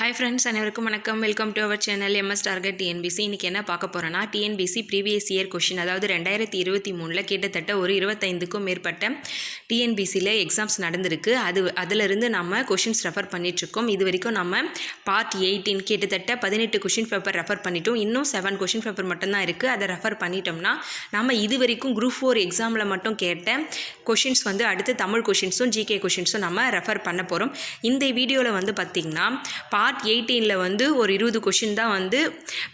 Hi friends அனைவருக்கும் வணக்கம். Welcome to our channel MS target TNPSC இன்றைக்கி என்ன பார்க்க போகிறோன்னா டிஎன்பிசி ப்ரீவியஸ் இயர் கொஷின் அதாவது ரெண்டாயிரத்தி இருபத்தி மூணில் கிட்டத்தட்ட ஒரு இருபத்தைந்துக்கும் மேற்பட்ட டிஎன்பிசியில் எக்ஸாம்ஸ் நடந்திருக்கு. அது அதிலிருந்து நம்ம கொஷின்ஸ் ரெஃபர் பண்ணிகிட்ருக்கோம் இது வரைக்கும் நம்ம பார்ட் எயிட்டீன் கிட்டத்தட்ட பதினெட்டு கொஷின் பேப்பர் ரெஃபர் பண்ணிட்டோம். இன்னும் செவன் கொஷின் பேப்பர் மட்டும்தான் இருக்குது அதை ரெஃபர் பண்ணிட்டோம்னா நம்ம இது வரைக்கும் குரூப் ஃபோர் எக்ஸாமில் மட்டும் கேட்ட கொஷின்ஸ் வந்து அடுத்து தமிழ் கொஷின்ஸும் ஜிகே கொஷின்ஸும் நம்ம ரெஃபர் பண்ண போகிறோம் இந்த வீடியோவில் வந்து பார்த்திங்கன்னா பார்ட் பார்ட் எயிட்டீனில் வந்து ஒரு இருபது கொஷின் தான் வந்து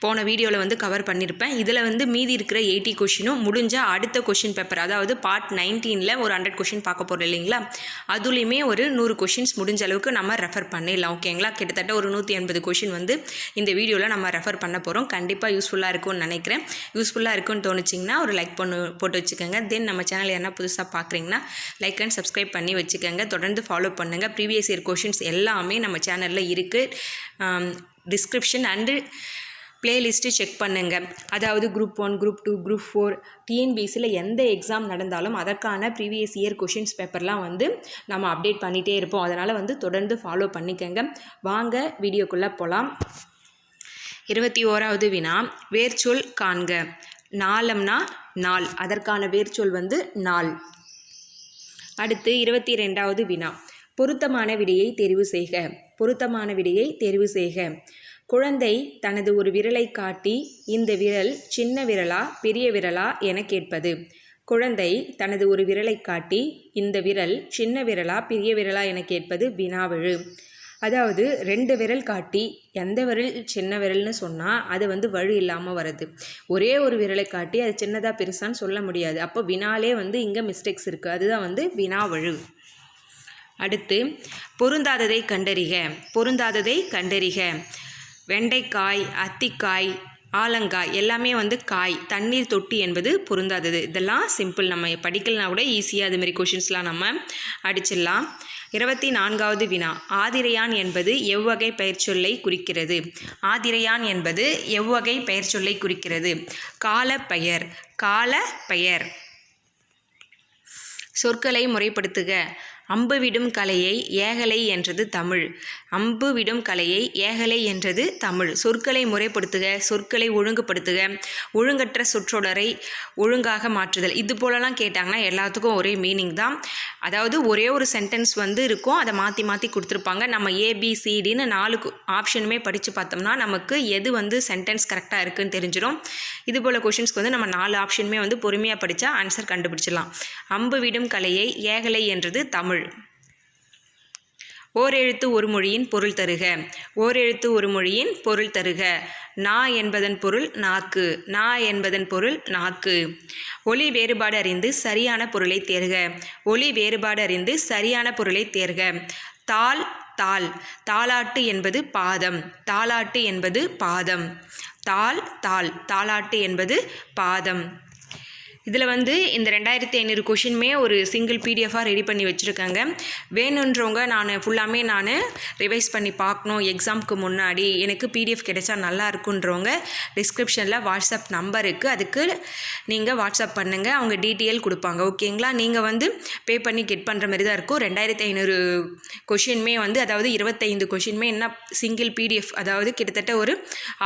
போன வீடியோவில் வந்து கவர் பண்ணியிருப்பேன் இதில் வந்து மீதி இருக்கிற எயிட்டி கொஷினும் முடிஞ்சால் அடுத்த கொஷின் பேப்பர் அதாவது பார்ட் நைன்டீனில் ஒரு ஹண்ட்ரட் கொஷின் பார்க்க போகிறோம் இல்லைங்களா? அதுலேயுமே ஒரு நூறு கொஷின்ஸ் முடிஞ்ச அளவுக்கு நம்ம ரெஃபர் பண்ணிடலாம் ஓகேங்களா கிட்டத்தட்ட ஒரு நூற்றி எண்பது கொஷின் வந்து இந்த வீடியோவில் நம்ம ரெஃபர் பண்ண போகிறோம் கண்டிப்பாக யூஸ்ஃபுல்லாக இருக்கும்னு நினைக்கிறேன். யூஸ்ஃபுல்லாக இருக்கும்னு தோணுச்சிங்கன்னா ஒரு லைக் பண்ணு போட்டு வச்சுக்கோங்க. தென் நம்ம சேனல் என்ன புதுசாக பார்க்குறீங்கன்னா லைக் அண்ட் சப்ஸ்கிரைப் பண்ணி வச்சுக்கோங்க. தொடர்ந்து ஃபாலோ பண்ணுங்கள் ப்ரீவியஸ் இயர் கொஷின்ஸ் எல்லாமே நம்ம சேனலில் இருக்குது டிஸ்கிரிப்ஷன் அண்டு பிளேலிஸ்ட்டு செக் பண்ணுங்கள் அதாவது group one group two group four டிஎன்பிஎஸ்சியில் எந்த எக்ஸாம் நடந்தாலும் அதற்கான ப்ரீவியஸ் இயர் கொஷின்ஸ் பேப்பர்லாம் வந்து நம்ம அப்டேட் பண்ணிகிட்டே இருப்போம். அதனால் வந்து தொடர்ந்து ஃபாலோ பண்ணிக்கோங்க. வாங்க வீடியோக்குள்ளே போகலாம் இருபத்தி ஓராவது வினா வேர்ச்சொல் காண்க. நாளம்னா நாள். அதற்கான வேர்ச்சொல் வந்து நாள். அடுத்து இருபத்தி ரெண்டாவது வினா. பொருத்தமான விடையை தெரிவு செய்க. பொருத்தமான விடையை தெரிவு செய்க. குழந்தை தனது ஒரு விரலை காட்டி இந்த விரல் சின்ன விரலா பெரிய விரலா என கேட்பது. குழந்தை தனது ஒரு விரலை காட்டி இந்த விரல் சின்ன விரலா பெரிய விரலா என கேட்பது வினாவிழு. அதாவது ரெண்டு விரல் காட்டி எந்த விரல் சின்ன விரல்னு சொன்னால் அது வந்து வழு இல்லாமல் வருது ஒரே ஒரு விரலை காட்டி அது சின்னதாக பெருசான்னு சொல்ல முடியாது. அப்போ வினாலே வந்து இங்கே மிஸ்டேக்ஸ் இருக்குது அதுதான் வந்து வினாவழு. அடுத்து பொருந்தாததை கண்டறிக. பொருந்தாததை கண்டறிக. வெண்டைக்காய் அத்திக்காய் ஆலங்காய் எல்லாமே வந்து காய். தண்ணீர் தொட்டி என்பது பொருந்தாதது. இதெல்லாம் சிம்பிள் நம்ம படிக்கலனா கூட ஈஸியாக அதுமாரி கொஷின்ஸ்லாம் நம்ம அடிச்சிடலாம். இருபத்தி நான்காவது வினா. ஆதிரையான் என்பது எவ்வகை பெயர்ச்சொல்லை குறிக்கிறது. ஆதிரையான் என்பது எவ்வகை பெயர்ச்சொல்லை குறிக்கிறது. காலப்பெயர். கால பெயர் சொற்களை முறைப்படுத்துக. அம்பு விடும் கலையை ஏகலை என்றது தமிழ். அம்பு விடும் கலையை ஏகலை என்றது தமிழ். சொற்களை முறைப்படுத்துக சொற்களை ஒழுங்குபடுத்துக ஒழுங்கற்ற சொற்றொடரை ஒழுங்காக மாற்றுதல். இது போலலாம் கேட்டாங்கன்னா எல்லாத்துக்கும் ஒரே மீனிங் தான். அதாவது ஒரே ஒரு சென்டென்ஸ் வந்து இருக்கும் அதை மாற்றி மாற்றி கொடுத்துருப்பாங்க. நம்ம ஏபிசிடின்னு நாலு ஆப்ஷனுமே படித்து பார்த்தோம்னா நமக்கு எது வந்து சென்டென்ஸ் கரெக்டாக இருக்குன்னு தெரிஞ்சிடும் இது போல் கொஷின்ஸ்க்கு வந்து நம்ம நாலு ஆப்ஷனுமே வந்து பொறுமையாக படித்தா ஆன்சர் கண்டுபிடிச்சிடலாம். அம்பு விடும் கலையை ஏகலை என்றது தமிழ். ஓரெழுத்து ஒரு மொழியின் பொருள் தருக. ஓரெழுத்து ஒரு மொழியின் பொருள் தருக. நா என்பதன் பொருள் நாக்கு. நா என்பதன் பொருள் நாக்கு. ஒளி வேறுபாடு அறிந்து சரியான பொருளை தேர்க. ஒளி வேறுபாடு அறிந்து சரியான பொருளை தேர்க. தாள் தாள். தாளாட்டு என்பது பாதம். தாளாட்டு என்பது பாதம். தாள் தாள். தாளாட்டு என்பது பாதம். இதில் வந்து இந்த ரெண்டாயிரத்தி ஐநூறு கொஷினுமே ஒரு சிங்கிள் பிடிஎஃபாக ரெடி பண்ணி வச்சுருக்காங்க. வேணுன்றவங்க நான் ஃபுல்லாமே நான் ரிவைஸ் பண்ணி பார்க்கணும் எக்ஸாமுக்கு முன்னாடி. எனக்கு பிடிஎஃப் கிடைச்சா நல்லா இருக்குன்றவங்க டிஸ்கிரிப்ஷனில் வாட்ஸ்அப் நம்பர் இருக்குது அதுக்கு நீங்கள் வாட்ஸ்அப் பண்ணுங்கள் அவங்க டீட்டெயில் கொடுப்பாங்க. ஓகேங்களா நீங்கள் வந்து பே பண்ணி கெட் பண்ணுற மாதிரி தான் இருக்கும். ரெண்டாயிரத்தி ஐநூறு கொஷினுமே வந்து அதாவது இருபத்தைந்து கொஷினுமே என்ன சிங்கிள் பிடிஎஃப் அதாவது கிட்டத்தட்ட ஒரு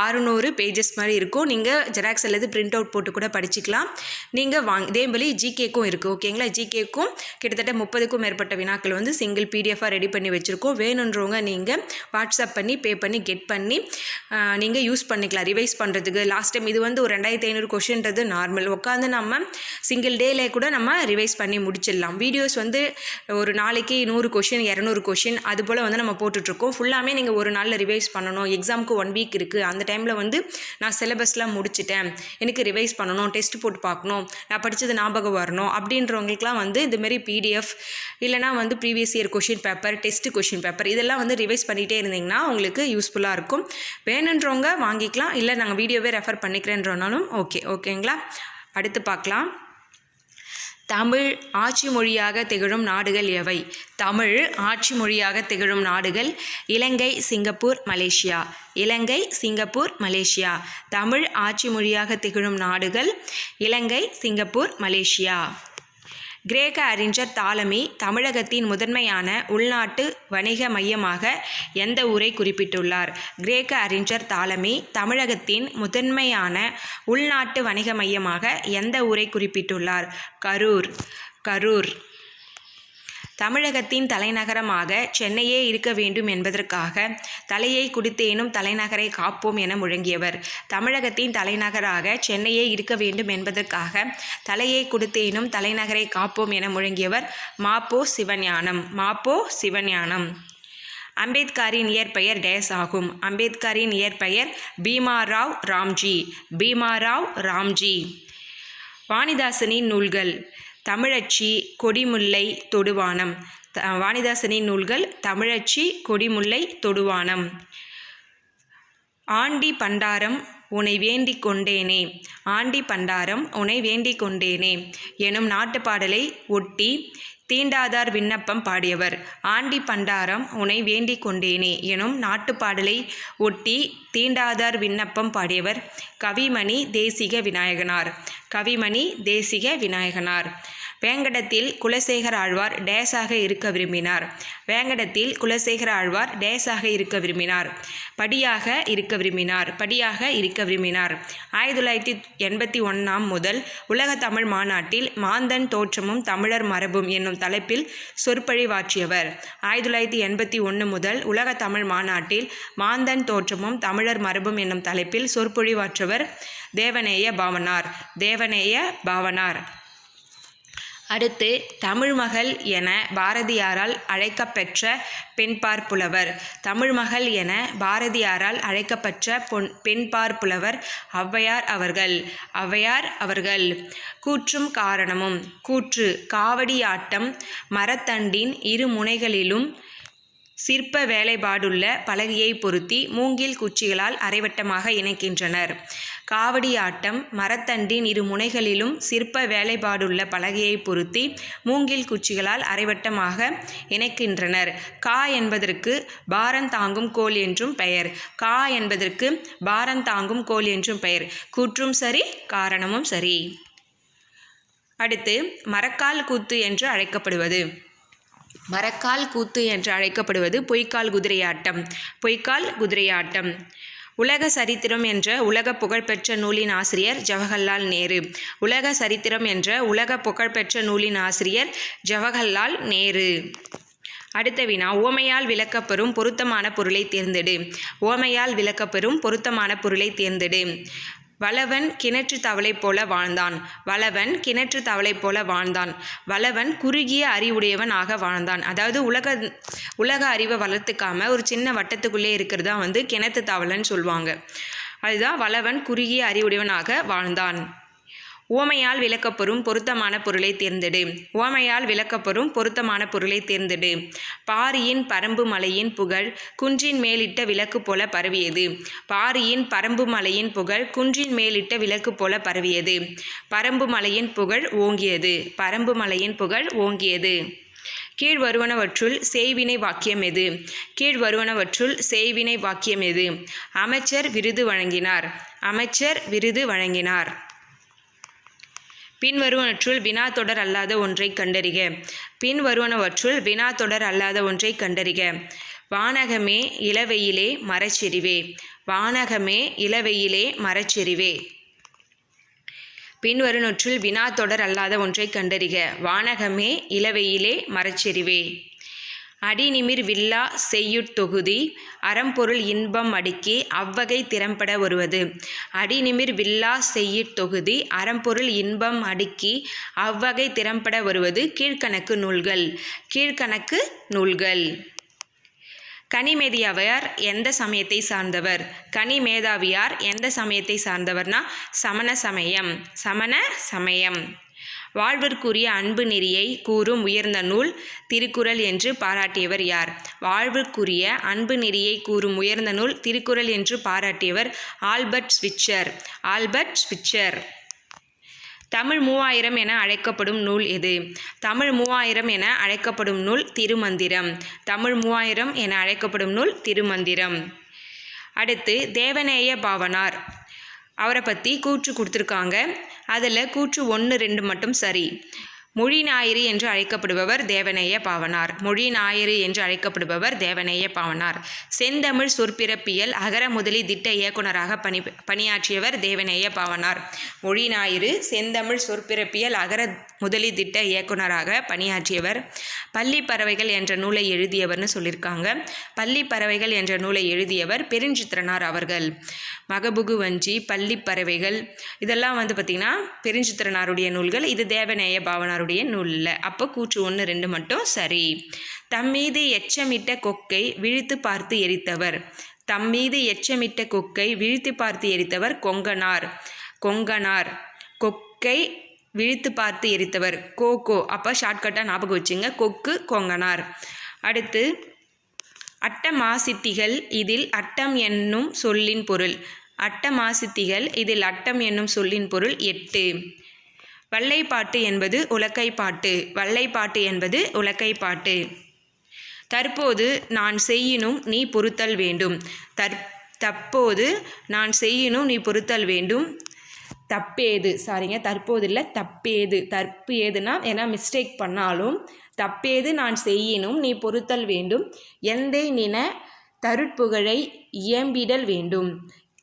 ஆறுநூறு பேஜஸ் மாதிரி இருக்கும். நீங்கள் ஜெராக்ஸ் அல்லது பிரிண்ட் அவுட் போட்டு கூட படிச்சுக்கலாம். நீங்கள் நீங்கள் வாங்க இதேபோலி ஜிகேக்கும் இருக்குது ஓகேங்களா ஜிகேக்கும் கிட்டத்தட்ட முப்பதுக்கும் மேற்பட்ட வினாக்கள் வந்து சிங்கிள் பிடிஎஃபாக ரெடி பண்ணி வச்சுருக்கோம். வேணுன்றவங்க நீங்கள் வாட்ஸ்அப் பண்ணி பே பண்ணி கெட் பண்ணி நீங்கள் யூஸ் பண்ணிக்கலாம். ரிவைஸ் பண்ணுறதுக்கு லாஸ்ட் டைம் இது வந்து ஒரு ரெண்டாயிரத்தி ஐநூறு கொஷின்றது நார்மல் உட்காந்து நம்ம சிங்கிள் டேலே கூட நம்ம ரிவைஸ் பண்ணி முடிச்சிடலாம். வீடியோஸ் வந்து ஒரு நாளைக்கு நூறு கொஷின் இரநூறு கொஷின் அது போல் வந்து நம்ம போட்டுட்ருக்கோம். ஃபுல்லாமே நீங்கள் ஒரு நாளில் ரிவைஸ் பண்ணணும். எக்ஸாமுக்கு ஒன் வீக் இருக்குது அந்த டைமில் வந்து நான் சிலபஸ்லாம் முடிச்சிட்டேன். எனக்கு ரிவைஸ் பண்ணணும். டெஸ்ட் போட்டு பார்க்கணும். நான் படித்தது ஞாபகம் வரணும் அப்படின்றவங்களுக்குலாம் வந்து இதுமாரி பிடிஎஃப் இல்லைனா வந்து previous year question paper test question paper இதெல்லாம் வந்து ரிவைஸ் பண்ணிகிட்டே இருந்தீங்கன்னா உங்களுக்கு யூஸ்ஃபுல்லாக இருக்கும். வேணுன்றவங்க வாங்கிக்கலாம். இல்லை நாங்கள் வீடியோவே ரெஃபர் பண்ணிக்கிறேன்றனாலும் ஓகே ஓகேங்களா அடுத்து பார்க்கலாம். தமிழ் ஆட்சி மொழியாக திகழும் நாடுகள் எவை? தமிழ் ஆட்சி மொழியாக திகழும் நாடுகள் Ilangai Singapore Malaysia. Ilangai Singapore Malaysia. Tamil ஆட்சி மொழியாக திகழும் நாடுகள் இலங்கை சிங்கப்பூர் மலேசியா. கிரேக்க அறிஞர் தாலமி தமிழகத்தின் முதன்மையான உள்நாட்டு வணிக மையமாக எந்த ஊரை குறிப்பிட்டுள்ளார்? கிரேக்க அறிஞர் தாலமி தமிழகத்தின் முதன்மையான உள்நாட்டு வணிக மையமாக எந்த ஊரை குறிப்பிட்டுள்ளார்? கரூர். கரூர். தமிழகத்தின் தலைநகரமாக சென்னையே இருக்க வேண்டும் என்பதற்காக தலையை குடித்தேனும் தலைநகரை காப்போம் என முழங்கியவர். தமிழகத்தின் தலைநகராக சென்னையே இருக்க வேண்டும் என்பதற்காக தலையை குடித்தேனும் தலைநகரை காப்போம் என முழங்கியவர் மாப்போ சிவஞானம். மாப்போ சிவஞானம். அம்பேத்கரின் இயற்பெயர் டேஸ் ஆகும் அம்பேத்கரின் இயற்பெயர் பீமாராவ் ராம்ஜி. பீமாராவ் ராம்ஜி. வாணிதாசனின் நூல்கள். தமிழச்சி கொடிமுல்லை தொடுவானம். த- வாணிதாசனின் நூல்கள் தமிழச்சி கொடிமுல்லை தொடுவானம். ஆண்டி பண்டாரம் உனை வேண்டிக் கொண்டேனே ஆண்டி பண்டாரம் உனை வேண்டிக் கொண்டேனே எனும் நாட்டுப்பாடலை ஒட்டி தீண்டாதார் விண்ணப்பம் பாடியவர். ஆண்டி பண்டாரம் உனை வேண்டிக் கொண்டேனே எனும் நாட்டுப்பாடலை ஒட்டி தீண்டாதார் விண்ணப்பம் பாடியவர் கவிமணி தேசிக விநாயகனார். கவிமணி தேசிக விநாயகனார். வேங்கடத்தில் குலசேகர ஆழ்வார் டேஸாக இருக்க விரும்பினார். வேங்கடத்தில் குலசேகர ஆழ்வார் டேஸாக இருக்க விரும்பினார். படியாக இருக்க விரும்பினார். படியாக இருக்க விரும்பினார். ஆயிரத்தி தொள்ளாயிரத்தி எண்பத்தி ஒன்றாம் முதல் உலக தமிழ் மாநாட்டில் மாந்தன் தோற்றமும் தமிழர் மரபும் என்னும் தலைப்பில் சொற்பொழிவாற்றியவர். ஆயிரத்தி தொள்ளாயிரத்தி எண்பத்தி ஒன்று முதல் உலக தமிழ் மாநாட்டில் மாந்தன் தோற்றமும் தமிழர் மரபும் என்னும் தலைப்பில் சொற்பொழிவாற்றவர் தேவநேய பாவனார். தேவநேய பாவனார். அடுத்து தமிழ்மகள் என பாரதியாரால் அழைக்கப்பெற்ற பெண்பார் புலவர் தமிழ்மகள் என பாரதியாரால் அழைக்கப்பெற்ற பொன் பெண்பார் புலவர் ஔவையார் அவர்கள். ஔவையார் அவர்கள். கூற்றும் காரணமும் கூற்று காவடியாட்டம் மரத்தண்டின் இரு முனைகளிலும் சிற்ப வேலைப்பாடுள்ள பலகையை பொருத்தி மூங்கில் குச்சிகளால் அரைவட்டமாக இணைக்கின்றனர். காவடியாட்டம் மரத்தண்டின் இரு முனைகளிலும் சிற்ப வேலைப்பாடுள்ள பலகையை பொருத்தி மூங்கில் குச்சிகளால் அரைவட்டமாக இணைக்கின்றனர். கா என்பதற்கு பாரம் தாங்கும் கோல் என்றும் பெயர். கா என்பதற்கு பாரம் தாங்கும் கோல் என்றும் பெயர். கூற்றும் சரி காரணமும் சரி. அடுத்து மரக்கால் கூத்து என்று அழைக்கப்படுவது. மரக்கால் கூத்து என்று அழைக்கப்படுவது பொய்க்கால் குதிரையாட்டம். பொய்க்கால் குதிரையாட்டம். உலக சரித்திரம் என்ற உலக புகழ்பெற்ற நூலின் ஆசிரியர் ஜவஹர்லால் நேரு. உலக சரித்திரம் என்ற உலக புகழ்பெற்ற நூலின் ஆசிரியர் ஜவஹர்லால் நேரு. அடுத்த வினா ஓமையால் விளக்கப்பெறும் பொருத்தமான பொருளை தேர்ந்தெடு. ஓமையால் விளக்கப்பெறும் பொருத்தமான பொருளை தேர்ந்தெடு. வளவன் கிணற்று தவளை போல வாழ்ந்தான். வளவன் கிணற்று தவளை போல வாழ்ந்தான். வளவன் குறுகிய அறிவுடையவன் ஆக வாழ்ந்தான். அதாவது உலக உலக அறிவை வளர்த்துக்காம ஒரு சின்ன வட்டத்துக்குள்ளே இருக்கிறதா வந்து கிணத்து தவளைன்னு சொல்லுவாங்க அதுதான் வளவன் குறுகிய அறிவுடையவனாக வாழ்ந்தான். ஓமையால் விளக்கப்பெறும் பொருத்தமான பொருளை தேர்ந்தெடு. ஓமையால் விளக்கப்பெறும் பொருத்தமான பொருளை தேர்ந்தெடு. பாரியின் பரம்பு மலையின் புகழ் குன்றின் மேலிட்ட விளக்கு போல பரவியது. பாரியின் பரம்பு மலையின் புகழ் குன்றின் மேலிட்ட விளக்கு போல பரவியது. பரம்பு மலையின் புகழ் ஓங்கியது. பரம்பு மலையின் புகழ் ஓங்கியது. கீழ்வருவனவற்றுள் செய்வினை வாக்கியம் எது? கீழ்வருவனவற்றுள் செய்வினை வாக்கியம் எது? அமைச்சர் விருது வழங்கினார். அமைச்சர் விருது வழங்கினார். பின்வருவனற்றுள் வினா தொடர் அல்லாத ஒன்றை கண்டறிக. பின்வருவனவற்றுள் வினா தொடர் அல்லாத ஒன்றை கண்டறிக. வானகமே இளவெயிலே மரச்செறிவே வானகமே இளவெயிலே மரச்செறிவே பின்வருநொற்றில் வினா தொடர் அல்லாத ஒன்றை கண்டறிக. வானகமே இளவெயிலே மரச்செறிவே அடிநிமிர் வில்லா செய்யுட்தொகுதி அறம்பொருள் இன்பம் அடுக்கி அவ்வகை திறம்பட வருவது. அடிநிமிர் வில்லா செய்யுட்தொகுதி அறம்பொருள் இன்பம் அடுக்கி அவ்வகை திறம்பட வருவது கீழ்க்கணக்கு நூல்கள். கீழ்க்கணக்கு நூல்கள். கனிமேதியாவையார் எந்த சமயத்தை சார்ந்தவர்? கனிமேதாவியார் எந்த சமயத்தை சார்ந்தவர்னா சமண சமயம். சமண சமயம். வாழ்விற்குரிய அன்பு நெறியை கூறும் உயர்ந்த நூல் திருக்குறள் என்று பாராட்டியவர் யார்? வாழ்விற்குரிய அன்பு நெறியை கூறும் உயர்ந்த நூல் திருக்குறள் என்று பாராட்டியவர் Albert Schweitzer. Albert Schweitzer. Tamil மூவாயிரம் என அழைக்கப்படும் நூல் எது? தமிழ் மூவாயிரம் என அழைக்கப்படும் நூல் திருமந்திரம். தமிழ் மூவாயிரம் என அழைக்கப்படும் நூல் திருமந்திரம். அடுத்து தேவநேய பாவனார். அவரை பற்றி கூற்று கொடுத்துருக்காங்க. அதில் கூற்று ஒன்று ரெண்டு மட்டும் சரி. மொழி ஞாயிறு என்று அழைக்கப்படுபவர் தேவநேய பாவனார். மொழி ஞாயிறு என்று அழைக்கப்படுபவர் தேவநேய பாவனார். செந்தமிழ் சொற்பிறப்பியல் அகர முதலி திட்ட இயக்குனராக பணி பணியாற்றியவர் தேவநேய பாவனார். மொழி ஞாயிறு செந்தமிழ் சொற்பிறப்பியல் அகர முதலி திட்ட இயக்குனராக பணியாற்றியவர். பள்ளி பறவைகள் என்ற நூலை எழுதியவர்னு சொல்லியிருக்காங்க பள்ளி பறவைகள் என்ற நூலை எழுதியவர் பெருஞ்சித்திரனார் அவர்கள். மகபுகு வஞ்சி பள்ளி பறவைகள். இதெல்லாம் வந்து பார்த்திங்கன்னா பெருஞ்சித்திரனாருடைய நூல்கள். இது தேவநேய பாவனாருடைய நூல் இல்லை. அப்போ கூற்று ஒன்று ரெண்டு மட்டும் சரி. தம்மீது எச்சமிட்ட கொக்கை விழித்து பார்த்து எரித்தவர். தம்மீது எச்சமிட்ட கொக்கை விழித்து பார்த்து எரித்தவர் கொங்கனார். கொங்கனார். கொக்கை விழித்து பார்த்து எரித்தவர். கோகோ அப்போ ஷார்ட்கட்டாக ஞாபகம் வச்சுங்க. கொக்கு கொங்கனார். அடுத்து அட்டமாசித்திகள் இதில் அட்டம் என்னும் சொல்லின் பொருள். அட்டமாசித்திகள் இதில் அட்டம் என்னும் சொல்லின் பொருள் எட்டு. வல்லைப்பாட்டு என்பது உலக்கைப்பாட்டு. வல்லைப்பாட்டு என்பது உலக்கைப்பாட்டு. தற்போது நான் செய்யினும் நீ பொறுத்தல் வேண்டும். தற் தற்போது நான் செய்யினும் நீ பொறுத்தல் வேண்டும். தப்பேது. சாரிங்க தற்போது இல்லை தப்பேது. தப்பு ஏதுனா ஏன்னா மிஸ்டேக் பண்ணாலும் தப்பேது நான் செய்யினும் நீ பொறுத்தல் வேண்டும். எந்தை நின தருட்புகழை இயம்பிடல் வேண்டும்.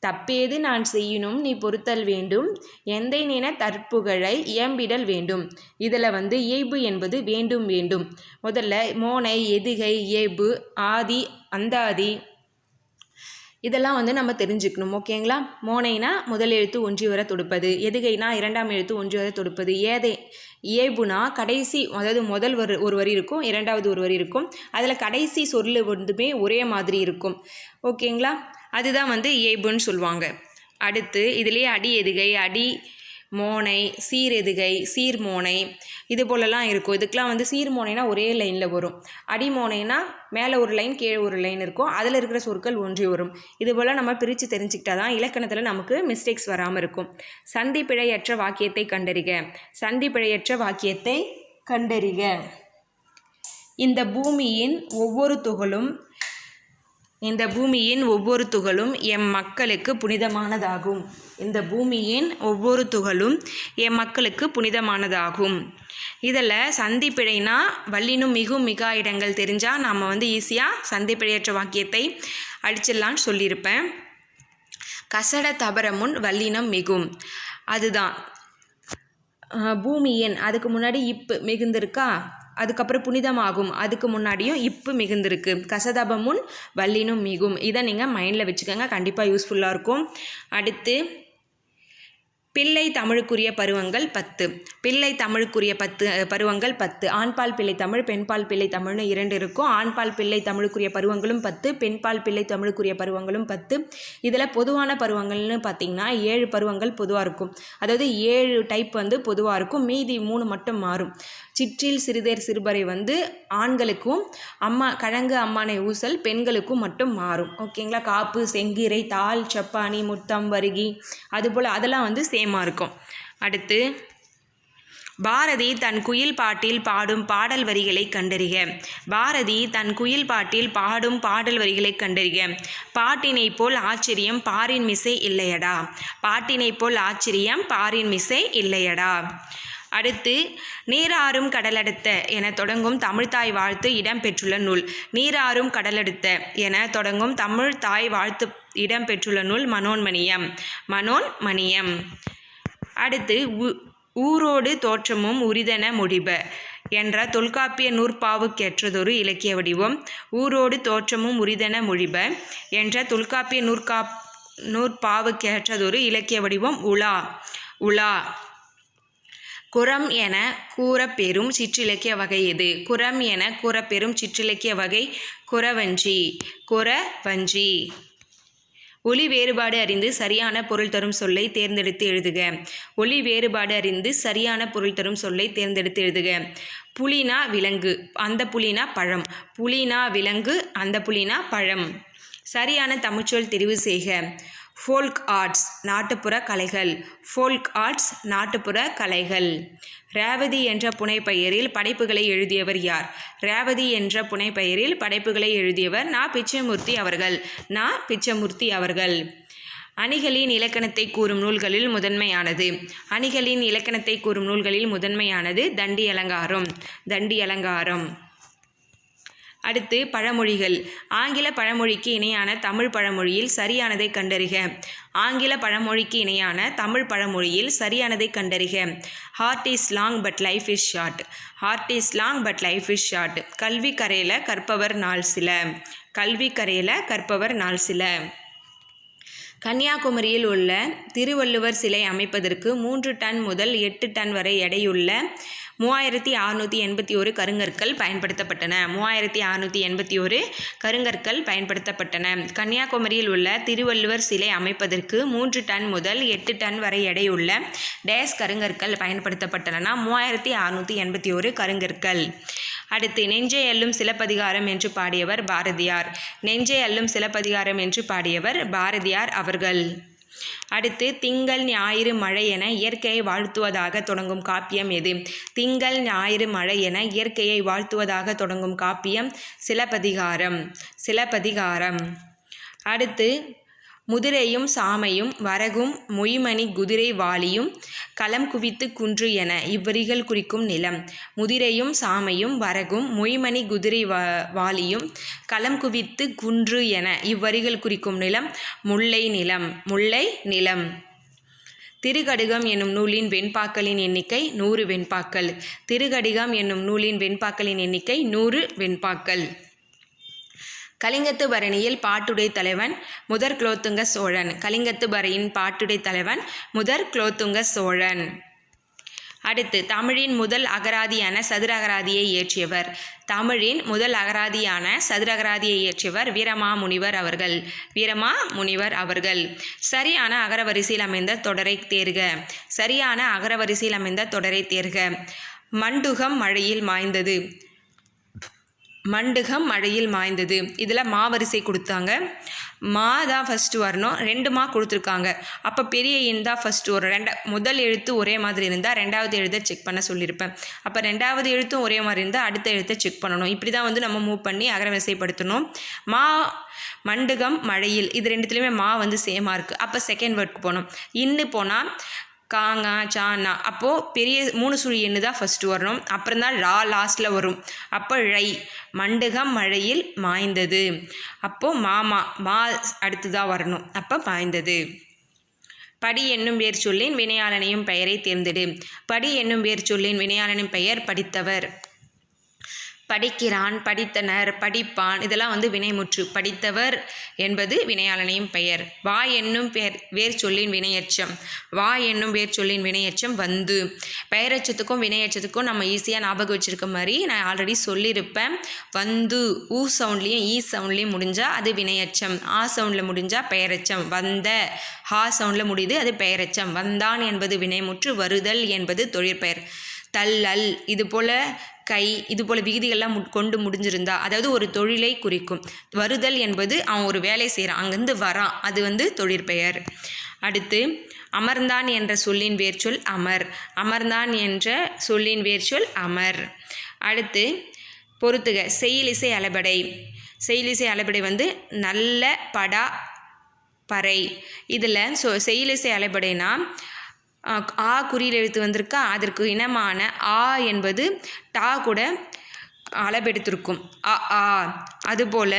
தப்பேது நான் செய்யினும் நீ பொறுத்தல் வேண்டும். எந்தை நின தற்புகழை இயம்பிடல் வேண்டும். இதில் வந்து இயைபு என்பது வேண்டும் வேண்டும். முதல்ல மோனை எதுகை இயைபு ஆதி அந்தாதி இதெல்லாம் வந்து நம்ம தெரிஞ்சுக்கணும் ஓகேங்களா? மோனைனா முதல் எழுத்து ஒன்றி வர தொடுப்பது எதுகைனா இரண்டாம் எழுத்து ஒன்றி வர தொடுப்பது ஏதை ஏபுனா கடைசி அதாவது முதல் ஒரு ஒரு வரி இருக்கும் இரண்டாவது ஒரு வரி இருக்கும். அதில் கடைசி சொல் வந்துமே ஒரே மாதிரி இருக்கும் ஓகேங்களா? அதுதான் வந்து ஏபுன்னு சொல்லுவாங்க. அடுத்து இதுலேயே அடி எதுகை அடி மோனை சீரெதுகை சீர்மோனை இது போலலாம் இருக்கும். இதுக்கெலாம் வந்து சீர்மோனைனா ஒரே லைனில் வரும். அடிமோனைனா மேலே ஒரு லைன் கீழே ஒரு லைன் இருக்கும். அதில் இருக்கிற சொற்கள் ஒன்றி வரும். இது போல் நம்ம பிரித்து தெரிஞ்சுக்கிட்டா தான் இலக்கணத்தில் நமக்கு மிஸ்டேக்ஸ் வராமல் இருக்கும். சந்தி பிழையற்ற வாக்கியத்தை கண்டறிக. சந்தி பிழையற்ற வாக்கியத்தை கண்டறிக. இந்த பூமியின் ஒவ்வொரு துகளும் இந்த பூமியின் ஒவ்வொரு துகளும் எம் மக்களுக்கு புனிதமானதாகும். இந்த பூமியின் ஒவ்வொரு துகளும் என் மக்களுக்கு புனிதமானதாகும். இதில் சந்திப்பிழைனா வல்லினும் மிகும் மிகா இடங்கள் தெரிஞ்சால் நாம் வந்து ஈஸியாக சந்திப்பிழையற்ற வாக்கியத்தை அடிச்சிடலான்னு சொல்லியிருப்பேன். கசட தபரமுன் வல்லினம் மிகும். அதுதான். பூமியின் அதுக்கு முன்னாடி இப்பு மிகுந்திருக்கா? அதுக்கப்புறம் புனிதமாகும். அதுக்கு முன்னாடியும் இப்பு மிகுந்திருக்கு. கசதபமுன் வல்லினும் மிகும். இதை நீங்கள் மைண்டில் வச்சுக்கோங்க. கண்டிப்பாக யூஸ்ஃபுல்லாக இருக்கும். அடுத்து பிள்ளை தமிழுக்குரிய பருவங்கள் பத்து. பிள்ளை தமிழுக்குரிய பத்து பருவங்கள் பத்து. ஆண்பால் பிள்ளை தமிழ் பெண்பால் பிள்ளை தமிழ்னு இரண்டு இருக்கும். ஆண்பால் பிள்ளை தமிழுக்குரிய பருவங்களும் பத்து. பெண்பால் பிள்ளை தமிழுக்குரிய பருவங்களும் பத்து. இதில் பொதுவான பருவங்கள்னு பார்த்தீங்கன்னா ஏழு பருவங்கள் பொதுவாக இருக்கும். அதாவது ஏழு டைப் வந்து பொதுவாக இருக்கும். மீதி மூணு மட்டும் மாறும். சிற்றில் சிறுதேர் சிறுபறை வந்து ஆண்களுக்கும் அம்மா கழங்கு அம்மானை ஊசல் பெண்களுக்கும் மட்டும் மாறும். ஓகேங்களா? காப்பு செங்கீரை தாள் சப்பானி முத்தம் வருகி அதுபோல் அதெல்லாம் வந்து சேமாக இருக்கும். அடுத்து பாரதி தன் குயில் பாட்டில் பாடும் பாடல் வரிகளை கண்டறிக. பாரதி தன் குயில் பாட்டில் பாடும் பாடல் வரிகளை கண்டறிக. பாட்டினைப் போல் ஆச்சரியம் பாரின் மிசை இல்லையடா. பாட்டினைப் போல் ஆச்சரியம் பாரின் மிசை இல்லையடா. அடுத்து நீராறும் கடலடுத்த என தொடங்கும் தமிழ்தாய் வாழ்த்து இடம்பெற்றுள்ள நூல். நீராறும் கடலடுத்த என தொடங்கும் தமிழ் தாய் வாழ்த்து இடம்பெற்றுள்ள நூல் மனோன்மணியம். மனோன்மணியம். அடுத்து ஊரோடு தோற்றமும் உரிதன முடிப என்ற தொல்காப்பிய நூற்பாவுக்கேற்றதொரு இலக்கிய வடிவம். ஊரோடு தோற்றமும் உரிதென மொழிப என்ற தொல்காப்பிய நூற்காப் நூற்பாவுக்கேற்றதொரு இலக்கிய வடிவம். உலா உலா குரம் என கூறப்பெறும் சிற்றிலக்கிய வகை எது? குரம் என கூறப்பெறும் சிற்றிலக்கிய வகை குறவஞ்சி. குறவஞ்சி. ஒலி வேறுபாடு அறிந்து சரியான பொருள் தரும் சொல்லை தேர்ந்தெடுத்து எழுதுக. ஒளி வேறுபாடு அறிந்து சரியான பொருள் தரும் சொல்லை தேர்ந்தெடுத்து எழுதுக. புலினா விலங்கு அந்த புலினா பழம். புலினா விலங்கு அந்த புலினா பழம். சரியான தமிழ்ச்சொல் தெரிவு செய்க. ஃபோல்க் ஆர்ட்ஸ் நாட்டுப்புற கலைகள். ஃபோல்க் ஆர்ட்ஸ் நாட்டுப்புற கலைகள். ரேவதி என்ற புனைப்பெயரில் படைப்புகளை எழுதியவர் யார்? ரேவதி என்ற புனைப்பெயரில் படைப்புகளை எழுதியவர் நா. பிச்சைமூர்த்தி அவர்கள். நா. பிச்சைமூர்த்தி அவர்கள். அணிகளின் இலக்கணத்தை கூறும் நூல்களில் முதன்மையானது. அணிகளின் இலக்கணத்தை கூறும் நூல்களில் முதன்மையானது தண்டி அலங்காரம் தண்டி அலங்காரம் அடுத்து பழமொழிகள். ஆங்கில பழமொழிக்கு இணையான தமிழ் பழமொழியில் சரியானதை கண்டறிக. ஆங்கில பழமொழிக்கு இணையான தமிழ் பழமொழியில் சரியானதை கண்டறிக. Art is long but life is short art is long but life is short கல்வி கரையில் கற்பவர் நாள் சில. கல்வி கரையில் கற்பவர் நாள் சில. கன்னியாகுமரியில் உள்ள திருவள்ளுவர் சிலை அமைப்பதற்கு மூன்று டன் முதல் எட்டு டன் வரை எடையுள்ள மூவாயிரத்தி அறுநூற்றி எண்பத்தி ஒரு கருங்கற்கள் பயன்படுத்தப்பட்டன. மூவாயிரத்தி அறுநூற்றி எண்பத்தி ஒரு கருங்கற்கள் பயன்படுத்தப்பட்டன. கன்னியாகுமரியில் உள்ள திருவள்ளுவர் சிலை அமைப்பதற்கு மூன்று டன் முதல் எட்டு டன் வரை எடையுள்ள டேஸ் கருங்கற்கள் பயன்படுத்தப்பட்டன மூவாயிரத்தி அறுநூற்றி எண்பத்தி ஒரு கருங்கற்கள். அடுத்து நெஞ்சை அள்ளும் சிலப்பதிகாரம் என்று பாடியவர் பாரதியார். நெஞ்சை அள்ளும் சிலப்பதிகாரம் என்று பாடியவர் பாரதியார் அவர்கள். அடுத்து திங்கள் ஞாயிறு மழை என இயற்கையை வாழ்த்துவதாக தொடங்கும் காப்பியம் எது? திங்கள் ஞாயிறு மழை என இயற்கையை வாழ்த்துவதாக தொடங்கும் காப்பியம் சிலப்பதிகாரம். சிலப்பதிகாரம். அடுத்து முதிரையும் சாமையும் வரகும் மொய்மணி குதிரை வாளியும் களம் குவித்து குன்று என இவ்வரிகள் குறிக்கும் நிலம். முதிரையும் சாமையும் வரகும் மொய்மணி குதிரை வா வாளியும் களம் குவித்து குன்று என இவ்வரிகள் குறிக்கும் நிலம் முல்லை நிலம் முல்லை நிலம். திருகடுகம் என்னும் நூலின் வெண்பாக்களின் எண்ணிக்கை நூறு வெண்பாக்கள். திருகடிகம் என்னும் நூலின் வெண்பாக்களின் எண்ணிக்கை நூறு வெண்பாக்கள். கலிங்கத்து பரணியில் பாட்டுடை தலைவன் முதற் குலோத்துங்க சோழன். கலிங்கத்து பரையின் பாட்டுடை தலைவன் முதற் குலோத்துங்க சோழன். அடுத்து தமிழின் முதல் அகராதியான சதுரகராதியை இயற்றியவர். தமிழின் முதல் அகராதியான சதுரகராதியை இயற்றியவர் வீரமா முனிவர் அவர்கள். வீரமா முனிவர் அவர்கள். சரியான அகரவரிசையில் அமைந்த தொடரை தேர்க. சரியான அகரவரிசையில் அமைந்த தொடரை தேர்க. மண்டுகம் மழையில் மாய்ந்தது. மண்டுகம் மழையில் மாய்ந்தது. இதில் மா வரிசை கொடுத்தாங்க. மா தான் ஃபஸ்ட்டு வரணும். ரெண்டு மா கொடுத்துருக்காங்க. அப்போ பெரிய எண் தான் ஃபஸ்ட்டு வரும். ரெண்டா முதல் எழுத்து ஒரே மாதிரி இருந்தால் ரெண்டாவது எழுத்தை செக் பண்ண சொல்லியிருப்பேன். அப்போ ரெண்டாவது எழுத்தும் ஒரே மாதிரி இருந்தால் அடுத்த எழுத்தை செக் பண்ணணும். இப்படி தான் வந்து நம்ம மூவ் பண்ணி அகரவரிசைப்படுத்தணும் மா மண்டுகம் மழையில். இது ரெண்டுத்துலேயுமே மா வந்து சேமாக இருக்குது அப்போ செகண்ட் வேர்டுக்கு போகணும். இன்னு போனால் காங்கா சானா அப்போது பெரிய மூணு சுழி எண்ணு தான் ஃபஸ்ட்டு வரணும். அப்புறம் தான் ரா லாஸ்ட்டில் வரும். அப்போ ழை மண்டுகம் மழையில் மாய்ந்தது. அப்போது மாமா மா அடுத்து தான் வரணும். அப்போ மாய்ந்தது படி என்னும் வேர் சொல்லின் வினையாளனையும் பெயரை தேர்ந்தெடு. படி என்னும் வேர் சொல்லின் வினையாளனின் பெயர் படித்தவர். படிக்கிறான் படித்தனர் படிப்பான். இதெல்லாம் வந்து வினைமுற்று. படித்தவர் என்பது வினையாளனையும் பெயர். வா என்னும் பெயர் வேர் சொல்லின் வினையச்சம். வா என்னும் வேர் சொல்லின் வினையச்சம் வந்து. பெயரச்சத்துக்கும் வினையச்சத்துக்கும் நம்ம ஈஸியாக ஞாபகம் வச்சுருக்க மாதிரி நான் ஆல்ரெடி சொல்லியிருப்பேன். வந்து ஊ சவுண்ட்லேயும் ஈ சவுண்ட்லேயும் முடிஞ்சால் அது வினையச்சம். ஆ சவுண்டில் முடிஞ்சால் பெயரச்சம். வந்த ஹா சவுண்டில் முடியுது அது பெயரச்சம். வந்தான் என்பது வினைமுற்று வருதல் என்பது தொழிற்பெயர். தள்ளல் இது போல் கை இது போல் விகுதிகள்லாம் மு கொண்டு முடிஞ்சிருந்தா அதாவது ஒரு தொழிலை குறிக்கும். வருதல் என்பது அவன் ஒரு வேலை செய்கிறான் அங்கேருந்து வரான். அது வந்து தொழிற்பெயர். அடுத்து அமர்ந்தான் என்ற சொல்லின் வேர்ச்சொல் அமர். அமர்ந்தான் என்ற சொல்லின் வேர்ச்சொல் அமர். அடுத்து பொறுத்துக செயலிசை அளபடை. செயலிசை அளபடை வந்து நல்ல படா பறை. இதில் சொ செயலிசை அளபடைனா ஆ குறியில் எழுத்து வந்திருக்கா? அதற்கு இனமான ஆ என்பது டா கூட அளபெடுத்திருக்கும். அ ஆ. அதுபோல்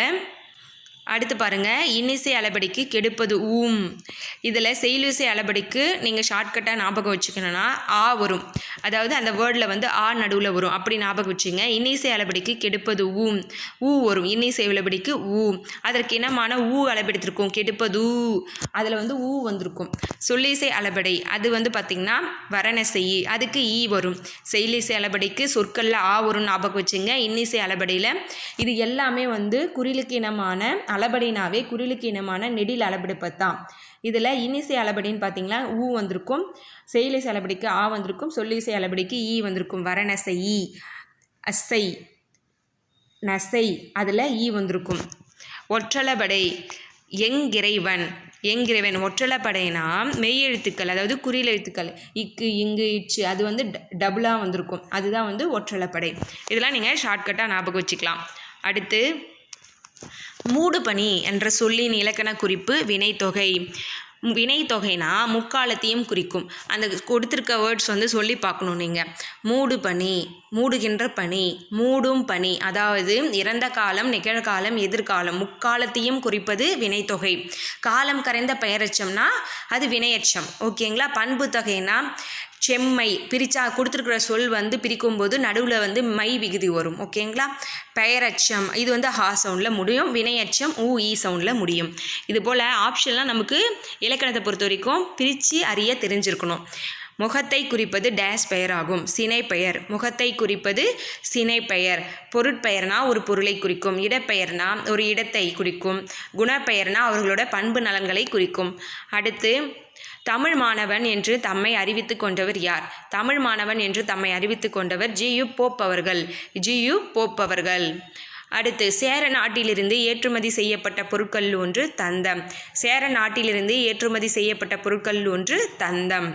அடுத்து பாருங்கள் இன்னிசை அளபடிக்கு கெடுப்பது ஊம். இதில் செயலிசை அளபடிக்கு நீங்கள் ஷார்ட்கட்டாக ஞாபகம் வச்சுக்கணுன்னா ஆ வரும். அதாவது அந்த வேர்டில் வந்து ஆ நடுவில் வரும். அப்படி ஞாபகம் வச்சுங்க. இன்னிசை அளபடிக்கு கெடுப்பது ஊம். ஊ வரும். இன்னிசை அளபடிக்கு ஊ. அதற்கு இனமான ஊ அளபெடுத்திருக்கும். கெடுப்பது அதில் வந்து ஊ வந்திருக்கும். சொல்லிசை அளபடை. அது வந்து பார்த்திங்கன்னா வரணசை அதுக்கு ஈ வரும். செயலிசை அளபடிக்கு சொற்களில் ஆ வரும் ஞாபகம் வச்சுங்க. இன்னிசை அளபடியில் இது எல்லாமே வந்து குறிலுக்கு இனமான அளபடினாவே குறிலுக்கு இனமான நெடில் அளபடி பத்தாம் இதில் இன்னிசை அளபடின்னு பார்த்தீங்கன்னா ஊ வந்திருக்கும். செயலிசை அளபடிக்கு ஆ வந்திருக்கும். சொல்லிசை அளபடிக்கு ஈ வந்திருக்கும். வரணசை ஈ. அசை. நசை. அதில் ஈ வந்திருக்கும். ஒற்றளபடை எங்கிறைவன். எங்கிறைவன். ஒற்றளப்படைனா மெய்யெழுத்துக்கள் அதாவது குறியில் எழுத்துக்கள். இக்கு இங்கு இச்சு அது வந்து டபுளாக வந்திருக்கும். அதுதான் வந்து ஒற்றளப்படை இதெல்லாம் நீங்கள் ஷார்ட்கட்டாக ஞாபகம் வச்சுக்கலாம். அடுத்து மூடுபனி என்ற சொல்லின் இலக்கண குறிப்பு வினைத்தொகை வினைத்தொகைனா முக்காலத்தையும் குறிக்கும். அந்த கொடுத்துருக்க வேர்ட்ஸ் வந்து சொல்லி பார்க்கணும் நீங்கள் மூடு பனி மூடுகின்ற பனி மூடும் பனி. அதாவது இறந்த காலம் நிகழ்காலம் எதிர்காலம் முக்காலத்தையும் குறிப்பது வினைத்தொகை காலம் கரைந்த பெயரச்சம்னா அது வினையச்சம். ஓகேங்களா? பண்பு தொகைனா செம்மை பிரிச்சா கொடுத்துருக்குற சொல் வந்து பிரிக்கும்போது நடுவில் வந்து மை விகுதி வரும். ஓகேங்களா? பெயரச்சம். இது வந்து ஹா சவுண்டில் முடியும். வினையச்சம் ஊ ஈ சவுண்டில் முடியும். இது போல் ஆப்ஷன்லாம் நமக்கு இலக்கணத்தை பொறுத்த வரைக்கும் பிரித்து அறிய தெரிஞ்சிருக்கணும். முகத்தை குறிப்பது டேஸ் பெயர் ஆகும். சினை பெயர். முகத்தை குறிப்பது சினை பெயர். பொருட்பெயர்னா ஒரு பொருளை குறிக்கும். இடப்பெயர்னா ஒரு இடத்தை குறிக்கும். குணப்பெயர்னா அவர்களோட பண்பு நலன்களை குறிக்கும். அடுத்து தமிழ் மாணவன் என்று தம்மை அறிவித்து கொண்டவர் யார்? தமிழ் மாணவன் என்று தம்மை அறிவித்து கொண்டவர் ஜியு போப் அவர்கள். ஜியு போப் அவர்கள். அடுத்து சேர நாட்டிலிருந்து ஏற்றுமதி செய்யப்பட்ட பொருட்கள் ஒன்று தந்தம். சேர நாட்டிலிருந்து ஏற்றுமதி செய்யப்பட்ட பொருட்கள் ஒன்று தந்தம்.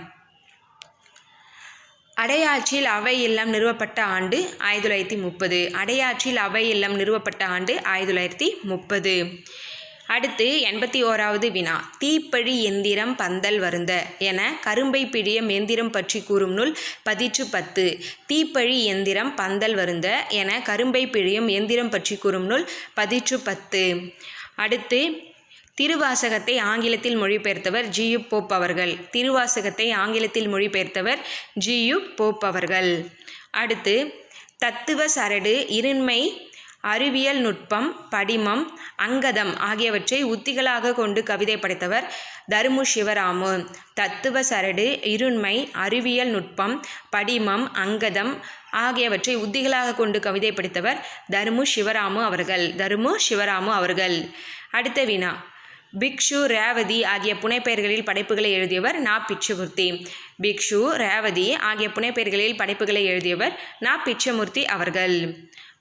அடையாற்றில் அவை இல்லம் நிறுவப்பட்ட ஆண்டு ஆயிரத்தி தொள்ளாயிரத்தி முப்பது. அடையாற்றில் அவை இல்லம் நிறுவப்பட்ட ஆண்டு ஆயிரத்தி தொள்ளாயிரத்தி முப்பது. அடுத்து எண்பத்தி ஓராவது வினா. தீப்பழி எந்திரம் பந்தல் வருந்த என கரும்பை பிழியம் எந்திரம் பற்றி கூறும் நூல் பதிற்று பத்து. தீப்பழி எந்திரம் பந்தல் வருந்த என கரும்பை பிழியும் எந்திரம் பற்றி கூறும் நூல் பதிற்று பத்து. அடுத்து திருவாசகத்தை ஆங்கிலத்தில் மொழிபெயர்த்தவர் ஜியு போப் அவர்கள். திருவாசகத்தை ஆங்கிலத்தில் மொழிபெயர்த்தவர் ஜியு போப் அவர்கள். அடுத்து தத்துவ சரடு இருண்மை அறிவியல் நுட்பம் படிமம் அங்கதம் ஆகியவற்றை உத்திகளாக கொண்டு கவிதை படைத்தவர் தருமு சிவராமு தத்துவ சரடு இருண்மை அறிவியல் நுட்பம் படிமம் அங்கதம் ஆகியவற்றை உத்திகளாக கொண்டு கவிதை படைத்தவர் தருமு சிவராமு அவர்கள். தருமு சிவராமு அவர்கள். அடுத்த வினா பிக்ஷு ரேவதி ஆகிய புனைப்பெயர்களில் படைப்புகளை எழுதியவர் நா. பிச்சமூர்த்தி. பிக்ஷு ரேவதி ஆகிய புனைப்பெயர்களில் படைப்புகளை எழுதியவர் நா. பிச்சமூர்த்தி அவர்கள்.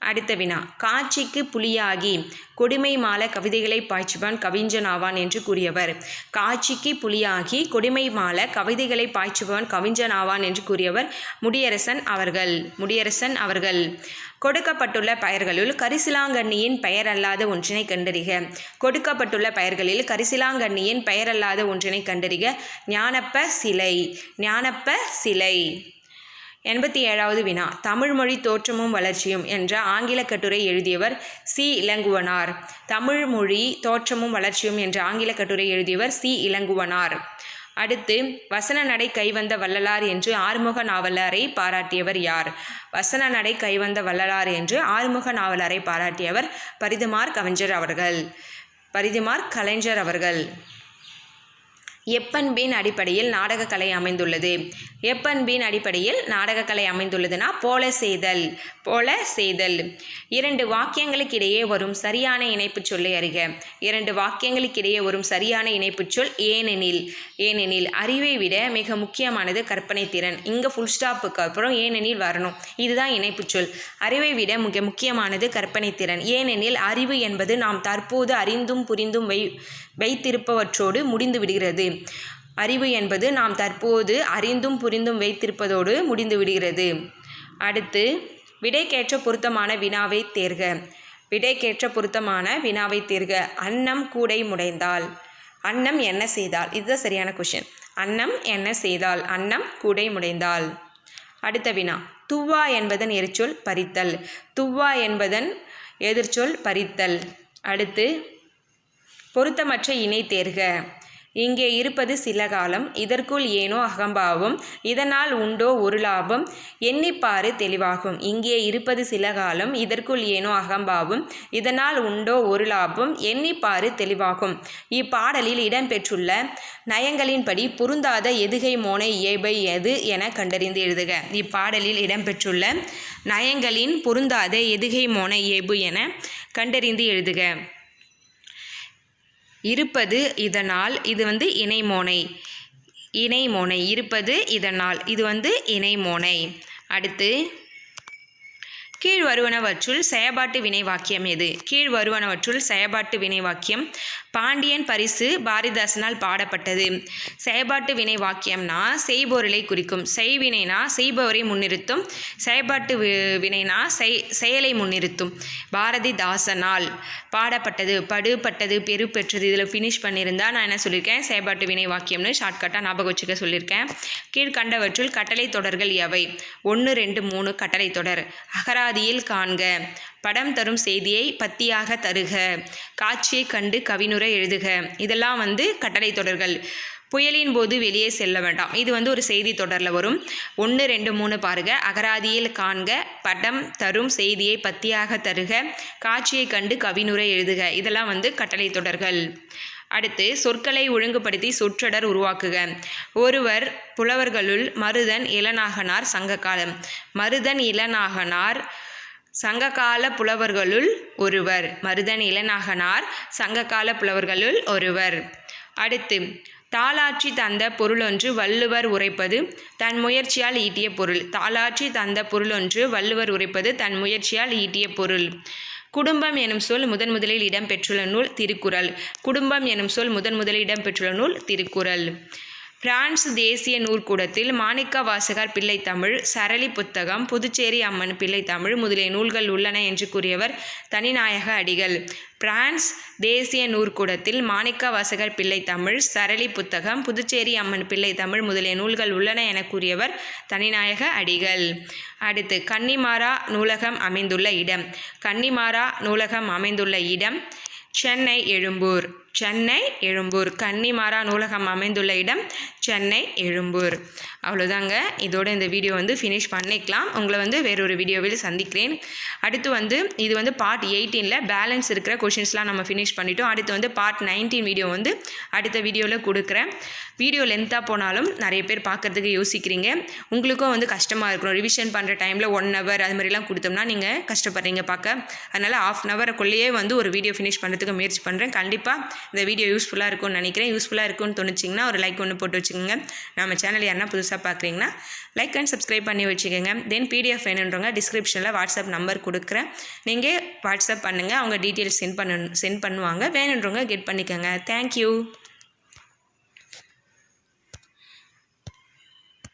அடுத்த வினா. காட்சிக்கு புலியாகி கொடுமை மால கவிதைகளை பாய்ச்சுவான் கவிஞன் ஆவான் என்று கூறியவர். காட்சிக்கு புலியாகி கொடுமை மால கவிதைகளை பாய்ச்சுபவன் கவிஞன் ஆவான் என்று கூறியவர் முடியரசன் அவர்கள். முடியரசன் அவர்கள். கொடுக்கப்பட்டுள்ள பெயர்களுள் கரிசிலாங்கண்ணியின் பெயர் அல்லாத ஒன்றினை கண்டறிக. கொடுக்கப்பட்டுள்ள பெயர்களில் கரிசிலாங்கண்ணியின் பெயர் அல்லாத ஒன்றினை கண்டறிக. ஞானப்ப சிலை. ஞானப்ப சிலை. எண்பத்தி ஏழாவது வினா. தமிழ்மொழி தோற்றமும் வளர்ச்சியும் என்ற ஆங்கில கட்டுரை எழுதியவர் சி. இளங்குவனார். தமிழ்மொழி தோற்றமும் வளர்ச்சியும் என்ற ஆங்கில கட்டுரை எழுதியவர் சி. இளங்குவனார். அடுத்து வசன நடை கைவந்த வள்ளலார் என்று ஆறுமுக நாவலரை பாராட்டியவர் யார்? வசன நடை கைவந்த வள்ளலார் என்று ஆறுமுக நாவலரை பாராட்டியவர் பரிதுமார் கவிஞர் அவர்கள். பரிதுமார் கலைஞர் அவர்கள். எப்பண்பின் அடிப்படையில் நாடகக்கலை அமைந்துள்ளது. எப்பண்பின் அடிப்படையில் நாடகக்கலை அமைந்துள்ளதுன்னா போல செய்தல் போல செய்தல். இரண்டு வாக்கியங்களுக்கு இடையே வரும் சரியான இணைப்புச் சொல்லை அறிக. இரண்டு வாக்கியங்களுக்கு இடையே வரும் சரியான இணைப்புச் சொல் ஏனெனில் ஏனெனில் அறிவை விட மிக முக்கியமானது கற்பனை திறன். இங்கே ஃபுல் ஸ்டாப்புக்கு அப்புறம் ஏனெனில் வரணும். இதுதான் இணைப்புச் சொல். அறிவை விட மிக முக்கியமானது கற்பனை திறன். ஏனெனில் அறிவு என்பது நாம் தற்போது அறிந்தும் புரிந்தும் வை வைத்திருப்பவற்றோடு முடிந்து விடுகிறது. அறிவு என்பது நாம் தற்போது அறிந்தும் புரிந்தும் வைத்திருப்பதோடு முடிந்து விடுகிறது. அடுத்து விடைக்கேற்ற பொருத்தமான வினாவை தேர்க. விடைக்கேற்ற பொருத்தமான வினாவை தேர்க. அன்னம் கூடை முடைந்தால். அன்னம் என்ன செய்தால்? இதுதான் சரியான கொஷின் அன்னம் என்ன செய்தால்? அன்னம் கூடை முடைந்தால். அடுத்த வினா. துவ்வா என்பதன் எரிச்சொல் பறித்தல். துவ்வா என்பதன் எதிர்ச்சொல் பறித்தல். அடுத்து பொருத்தமற்ற இணை தேர்க. இங்கே இருப்பது சில காலம். இதற்குள் ஏனோ அகம்பாவம். இதனால் உண்டோ ஒரு லாபம். எண்ணிப்பாறு தெளிவாகும். இங்கே இருப்பது சில காலம். இதற்குள் ஏனோ அகம்பாவம். இதனால் உண்டோ ஒரு லாபம். எண்ணிப்பாறு தெளிவாகும். இப்பாடலில் இடம்பெற்றுள்ள நயங்களின்படி பொருந்தாத எதுகை மோனை இயல்பை எது என கண்டறிந்து எழுதுக. இப்பாடலில் இடம்பெற்றுள்ள நயங்களின் பொருந்தாத எதுகை மோன இயல்பு என கண்டறிந்து எழுதுக. இருப்பது இதனால் இது வந்து இணைமோனை. இணைமோனை. இருப்பது இதனால். இது வந்து இணைமோனை. அடுத்து கீழ் வருவனவற்றுள் செயபாட்டு வினை வாக்கியம் எது? கீழ் வருவனவற்றுள் செயபாட்டு வினை வாக்கியம் பாண்டியன் பரிசு பாரதிதாசனால் பாடப்பட்டது. செயபாட்டு வினை வாக்கியம்னா செய்பொருளை குறிக்கும். செய்வினைனா செய்பவரை முன்னிறுத்தும். செயபாட்டு வினைனா செய் செயலை முன்னிறுத்தும். பாரதிதாசனால் பாடப்பட்டது படுபட்டது பெரு பெற்றது இதில் ஃபினிஷ் பண்ணியிருந்தா நான் என்ன சொல்லியிருக்கேன் செயபாட்டு வினை வாக்கியம்னு ஷார்ட்கட்டாக ஞாபகம் வச்சுக்க சொல்லியிருக்கேன் கீழ்கண்டவற்றுள் கட்டளை தொடர்கள் எவை? ஒன்று ரெண்டு மூணு கட்டளை தொடர். அகரா அகராதியில் காண்க. படம் தரும் செய்தியை பத்தியாக தருக. காட்சியை கண்டு கவினுரை எழுதுக. இதெல்லாம் வந்து கட்டளை தொடர்கள். புயலின் போது வெளியே செல்ல வேண்டாம். இது வந்து ஒரு செய்தி தொடரில் வரும். ஒன்று ரெண்டு மூணு பாருங்க. அகராதியில் காண்க. படம் தரும் செய்தியை பத்தியாக தருக. காட்சியை கண்டு கவினுரை எழுதுக. இதெல்லாம் வந்து கட்டளை தொடர்கள். அடுத்து சொற்களை ஒழுங்குபடுத்தி சொற்றொடர் உருவாக்குக. ஒருவர் புலவர்களுள் மருதன் இளநாகனார் சங்ககாலம். மருதன் இளநாகனார் சங்ககால புலவர்களுள் ஒருவர். மருதன் இளநாகனார் சங்ககால புலவர்களுள் ஒருவர். அடுத்து தாளாற்றி தந்த பொருளொன்று வள்ளுவர் உரைப்பது தன் முயற்சியால் ஈட்டிய பொருள். தாளாற்றி தந்த பொருளொன்று வள்ளுவர் உரைப்பது தன் முயற்சியால் ஈட்டிய பொருள். குடும்பம் எனும் சொல் முதன் முதலில் இடம்பெற்றுள்ள நூல் திருக்குறள். குடும்பம் எனும் சொல் முதன் முதலில் இடம்பெற்றுள்ள நூல் திருக்குறள். பிரான்ஸ் தேசிய நூற்கூடத்தில் மாணிக்க வாசகர் பிள்ளை தமிழ் சரளி புத்தகம் புதுச்சேரி அம்மன் பிள்ளை தமிழ் முதலிய நூல்கள் உள்ளன என்று கூறியவர் தனிநாயக அடிகள். பிரான்ஸ் தேசிய நூற்கூடத்தில் மாணிக்க வாசகர் பிள்ளை தமிழ் சரளி புத்தகம் புதுச்சேரி அம்மன் பிள்ளை தமிழ் முதலிய நூல்கள் உள்ளன என கூறியவர் தனிநாயக அடிகள். அடுத்து கன்னிமாரா நூலகம் அமைந்துள்ள இடம். கன்னிமாரா நூலகம் அமைந்துள்ள இடம் சென்னை எழும்பூர். சென்னை எழும்பூர். கன்னிமாரா நூலகம் அமைந்துள்ள இடம் சென்னை எழும்பூர். அவ்வளோதாங்க இதோட இந்த வீடியோ வந்து ஃபினிஷ் பண்ணிக்கலாம். உங்களை வந்து வேறொரு வீடியோவில் சந்திக்கிறேன். அடுத்து வந்து இது வந்து பார்ட் எயிட்டீனில் பேலன்ஸ் இருக்கிற கொஷின்ஸ்லாம் நம்ம ஃபினிஷ் பண்ணிட்டோம். அடுத்து வந்து பார்ட் நைன்டீன் வீடியோ வந்து அடுத்த வீடியோவில் கொடுக்குறேன். வீடியோ லென்த்தாக போனாலும் நிறைய பேர் பார்க்குறதுக்கு யோசிக்கிறீங்க. உங்களுக்கும் வந்து கஷ்டமாக இருக்கணும். ரிவிஷன் பண்ணுற டைமில் ஒன் ஹவர் அது மாதிரிலாம் கொடுத்தோம்னா நீங்கள் கஷ்டப்படுறீங்க பார்க்க. அதனால் ஆஃப் அன் ஹவருக்குள்ளேயே வந்து ஒரு வீடியோ ஃபினிஷ் பண்ணுறதுக்கு முயற்சி பண்ணுறேன் கண்டிப்பாக இந்த வீடியோ யூஸ்ஃபுல்லாக இருக்கும்னு நினைக்கிறேன். யூஸ்ஃபுல்லாக இருக்கும்னு தோணுச்சிங்கன்னா ஒரு லைக் ஒன்று போட்டு வச்சுக்கோங்க. நம்ம சேனல் யாருன்னா புதுசாக பார்க்குறீங்கன்னா லைக் அண்ட் சப்ஸ்கிரைப் பண்ணி வச்சுக்கோங்க. தென் பிடிஎஃப் வேணுன்றவங்க டிஸ்கிரிப்ஷனில் வாட்ஸ்அப் நம்பர் கொடுக்குறேன். நீங்கள் வாட்ஸ்அப் பண்ணுங்கள் அவங்க டீட்டெயில்ஸ் சென்ட் பண்ண சென்ட் பண்ணுவாங்க. வேணுன்றவங்க கெட் பண்ணிக்கோங்க. தேங்க்யூ